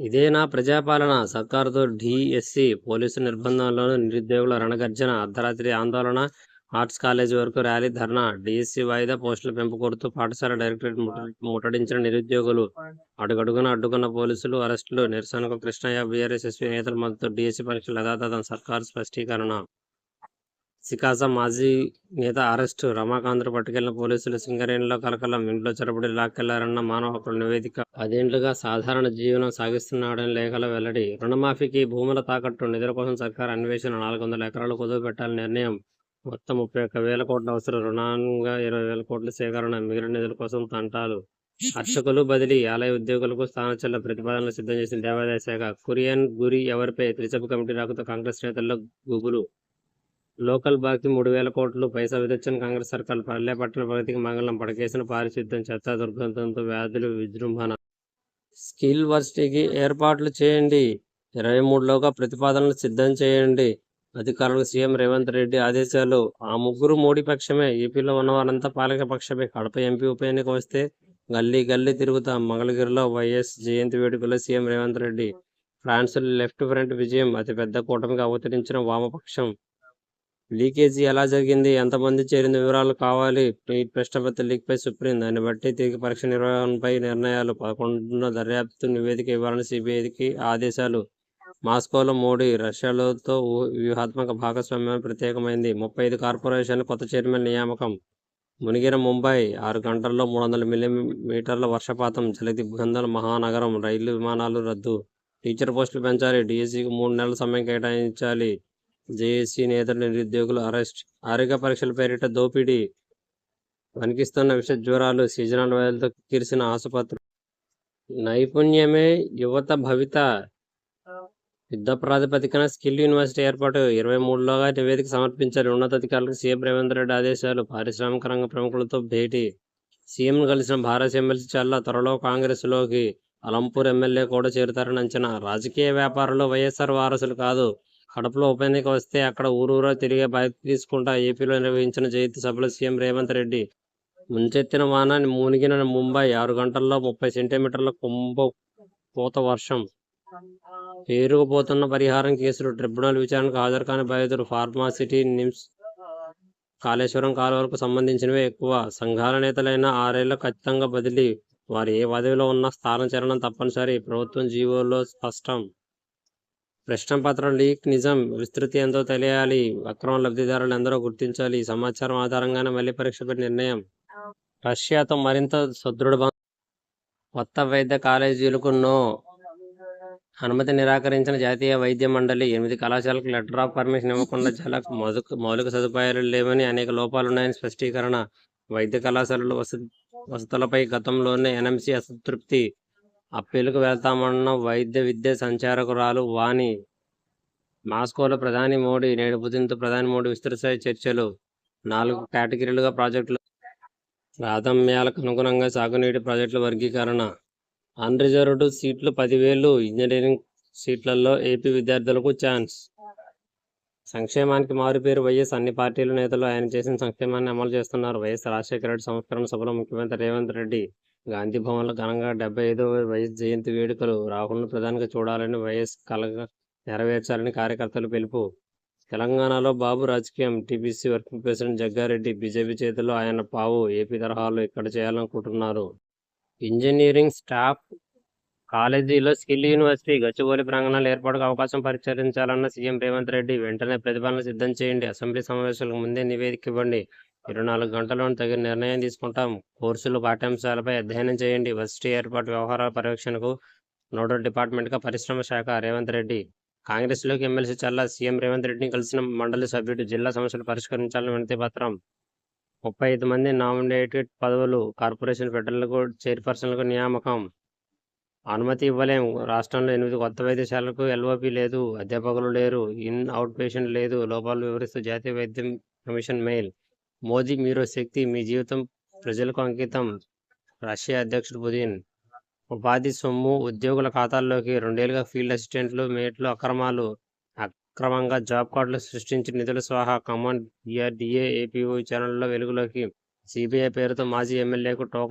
ఇదేనా ప్రజాపాలన. సర్కారుతో DSC police నిర్బంధంలోనూ నిరుద్యోగుల రణగర్జన అర్ధరాత్రి ఆందోళన ఆర్ట్స్ కాలేజీ వరకు ర్యాలీ ధర్నా డిఎస్సి వాయిదా పోస్టుల పెంపు కోరుతూ పాఠశాల డైరెక్టరేట్ ముట్టడించిన నిరుద్యోగులు. అడుగడుగున అడ్డుకున్న పోలీసులు అరెస్టులు నిరసనకు కృష్ణయ్య బీఆర్ఎస్ఎస్పీ నేతల మద్దతు డిఎస్సి పరీక్షలు యథాతథం సర్కారు స్పష్టీకరణ. సికాసా మాజీ నేత అరెస్టు. రమాకాంత్ను పట్టుకెళ్ళిన పోలీసులు సింగరేణిలో కలకలం. ఇంట్లో చొరబడి లాక్కెళ్ళారన్న మానవ హక్కుల నివేదిక. పదేండ్లుగా సాధారణ జీవనం సాగిస్తున్నాడని లేఖలో వెల్లడి. రుణమాఫీకి భూముల తాకట్టు నిధుల కోసం సర్కార్ అన్వేషణ నాలుగు వందల ఎకరాలు కుదువ పెట్టాలని నిర్ణయం. మొత్తం ముప్పై ఒక్క వేల కోట్ల అవసరం రుణంగా ఇరవై వేల కోట్ల సేకరణ మిగిలిన నిధుల కోసం తంటాలు. అర్చకులు బదిలీ ఆలయ ఉద్యోగులకు స్థానచల్ల ప్రతిపాదనలు సిద్ధం చేసిన దేవాదాయ శాఖ. కురియన్ గురి ఎవరిపై త్రిసభ కమిటీ రాకతో కాంగ్రెస్ నేతల్లో గుబులు. లోకల్ బాకీ మూడు వేల కోట్లు పైసా విదొచ్చిన కాంగ్రెస్ సర్కార్ పల్లె పట్టణ ప్రగతికి మంగళం పడకేసిన పారిశుద్ధ్యం చెత్త దుర్గంధంతో వ్యాధులు విజృంభణ. స్కిల్ వర్సిటీకి ఏర్పాట్లు చేయండి. ఇరవై మూడులోగా ప్రతిపాదనలు సిద్ధం చేయండి. అధికారులకు సీఎం రేవంత్ రెడ్డి ఆదేశాలు. ఆ ముగ్గురు మోడీ పక్షమే ఏపీలో ఉన్నవారంతా పాలక పక్షమే. కడప ఎంపీ ఉప ఎన్నిక వస్తే గల్లీ గల్లీ తిరుగుతాం. మంగళగిరిలో వైఎస్ జయంతి వేడుకలో CM Revanth Reddy. France left front విజయం అతిపెద్ద కూటమిగా అవతరించిన వామపక్షం. లీకేజీ ఎలా జరిగింది? ఎంతమంది చేరిన వివరాలు కావాలి? ప్రశ్నపత్ర లీక్పై సుప్రీం దాన్ని బట్టి తిరిగి పరీక్ష నిర్వహణపై నిర్ణయాలు పదకొండున దర్యాప్తు నివేదిక ఇవ్వాలని సిబిఐకి ఆదేశాలు. మాస్కోలో మోడీ రష్యాలతో వ్యూహాత్మక భాగస్వామ్యం ప్రత్యేకమైంది. ముప్పై ఐదు కార్పొరేషన్ కొత్త చైర్మన్ నియామకం. మునిగిన ముంబై ఆరు గంటల్లో మూడు వందల మిల్లీమీటర్ల వర్షపాతం. జలదిగ్బంధన మహానగరం రైలు విమానాలు రద్దు. టీచర్ పోస్టులు పెంచాలి. డిఎస్సికి మూడు నెలల సమయం కేటాయించాలి. జేఏసీ నేతలు నిరుద్యోగులు అరెస్ట్ ఆరోగ్య పరీక్షల పేరిట దోపిడీ వణికిస్తున్న విష జ్వరాలు సీజనల్ వ్యాధులతో కిరిసిన ఆసుపత్రులు. నైపుణ్యమే యువత భవిత యుద్ధ ప్రాతిపదికన స్కిల్ యూనివర్సిటీ ఏర్పాటు. ఇరవై మూడులోగా నివేదిక సమర్పించాలి ఉన్నతాధికారులకు సీఎం రేవంత్ రెడ్డి ఆదేశాలు. పారిశ్రామిక రంగ ప్రముఖులతో భేటీ. సీఎంను కలిసిన భారత ఎమ్మెల్సీ చల్లా త్వరలో కాంగ్రెస్లోకి అలంపూర్ ఎమ్మెల్యే కూడా చేరుతారని అంచనా. రాజకీయ వ్యాపారంలో వైఎస్ఆర్ వారసులు కాదు కడపలో ఉప ఎన్నిక వస్తే అక్కడ ఊరూరా తిరిగే బాధ్యత తీసుకుంటా ఏపీలో నిర్వహించిన జయంతి సభలో సీఎం రేవంత్ రెడ్డి. ముంచెత్తిన వాన మునిగిన ముంబై ఆరు గంటల్లో ముప్పై సెంటీమీటర్ల కుంభ పూత వర్షం. పేరుకుపోతున్న పరిహారం కేసులు ట్రిబ్యునల్ విచారణకు హాజరు కాని బాధితులు ఫార్మాసిటీ నిమ్స్ కాళేశ్వరం కాలువలకు సంబంధించినవే ఎక్కువ. సంఘాల నేతలైన ఆరేళ్ళ ఖచ్చితంగా బదిలీ. వారు ఏ పదవిలో ఉన్నా స్థానం చేరడం తప్పనిసరి. ప్రభుత్వం జీవోలో స్పష్టం. ప్రశ్నపత్రం లీక్. నిజం. విస్తృతి ఎంతో తెలియాలి. అక్రమ లబ్ధిదారులు ఎందరో గుర్తించాలి. ఈ సమాచారం ఆధారంగానే మళ్ళీ పరీక్షపై నిర్ణయం. రష్యాతో మరింత సుదృఢ కొత్త వైద్య కాలేజీలకు నో. అనుమతి నిరాకరించిన జాతీయ వైద్య మండలి. ఎనిమిది కళాశాలకు లెటర్ ఆఫ్ పర్మిషన్ ఇవ్వకుండా చాలా మౌలిక మౌలిక సదుపాయాలు లేవని అనేక లోపాలున్నాయని స్పష్టీకరణ. వైద్య కళాశాలలు వసతి వసతులపై గతంలోనే ఎన్ఎంసీ అసంతృప్తి. అప్పీలుకు వెళ్తామన్న వైద్య విద్య సంచారకురాలు వాణి మాస్కోలో ప్రధాని మోడీ నేడు పుతిన్తో ప్రధాని మోడీ విస్తృతస్థాయి చర్చలు నాలుగు కేటగిరీలుగా ప్రాజెక్టులు ప్రాథమ్యాలకు అనుగుణంగా సాగునీటి ప్రాజెక్టుల వర్గీకరణ అన్రిజర్వ్డ్ సీట్లు పదివేలు ఇంజనీరింగ్ సీట్లలో ఏపీ విద్యార్థులకు ఛాన్స్. సంక్షేమానికి మారుపేరు వైఎస్ అన్ని పార్టీల నేతలు ఆయన చేసిన సంక్షేమాన్ని అమలు చేస్తున్నారు. వైఎస్ రాజశేఖర రెడ్డి సంస్కరణ సభలో ముఖ్యమంత్రి రేవంత్ రెడ్డి గాంధీ భవన్లో ఘనంగా డెబ్బై ఐదవ వైఎస్ జయంతి వేడుకలు రాహుల్ను ప్రధానిగా చూడాలని వైఎస్ కలగ నెరవేర్చాలని కార్యకర్తలు పిలుపు. తెలంగాణలో బాబు రాజకీయం TPC working president Jaggareddy BJP చేతిలో ఆయన పావు ఏపీ తరహాలో ఇక్కడ చేయాలనుకుంటున్నారు. ఇంజనీరింగ్ స్టాఫ్ కాలేజీలో స్కిల్ యూనివర్సిటీ గచ్చిబౌలి ప్రాంగణాలు ఏర్పాటుకు అవకాశం పరిశీలించాలన్న సీఎం రేవంత్ రెడ్డి వెంటనే ప్రతిపాదన సిద్ధం చేయండి. అసెంబ్లీ సమావేశాలకు ముందే నివేదిక ఇవ్వండి. ఇరవై నాలుగు గంటల్లోని తగిన నిర్ణయం తీసుకుంటాం. కోర్సులు పాఠ్యాంశాలపై అధ్యయనం చేయండి. వసతి ఏర్పాటు వ్యవహారాల పర్యవేక్షణకు నోడల్ డిపార్ట్మెంట్గా పరిశ్రమ శాఖ రేవంత్ రెడ్డి కాంగ్రెస్లోకి ఎమ్మెల్సీ చల్లా సీఎం రేవంత్ రెడ్డిని కలిసిన మండలి సభ్యుడు జిల్లా సమస్యలు పరిష్కరించాలని వినతి పత్రం. ముప్పై ఐదు మంది నామినేటెడ్ పదవులు కార్పొరేషన్ ఫెడరల్కు చైర్పర్సన్లకు నియామకం. అనుమతి ఇవ్వలేం. రాష్ట్రంలో ఎనిమిది కొత్త వైద్యశాలకు ఎల్ఓపి లేదు. అధ్యాపకులు లేరు. ఇన్ అవుట్ పేషెంట్ లేదు. లోపాలు వివరిస్తూ జాతీయ వైద్యం కమిషన్ మెయిల్. మోదీ మీరు శక్తి మీ జీవితం ప్రజలకు అంకితం. రష్యా అధ్యక్షుడు పుతిన్ ఉపాధి సొమ్ము ఉద్యోగుల ఖాతాల్లోకి రెండేళ్ళుగా ఫీల్డ్ అసిస్టెంట్లు మేట్లు అక్రమాలు అక్రమంగా జాబ్ కార్డులు సృష్టించి నిధుల స్వాహా కమాండ్ డిఆర్డిఏ ఏపీఓ ఛానల్లో వెలుగులోకి. సిబిఐ పేరుతో మాజీ ఎమ్మెల్యేకు టోకన్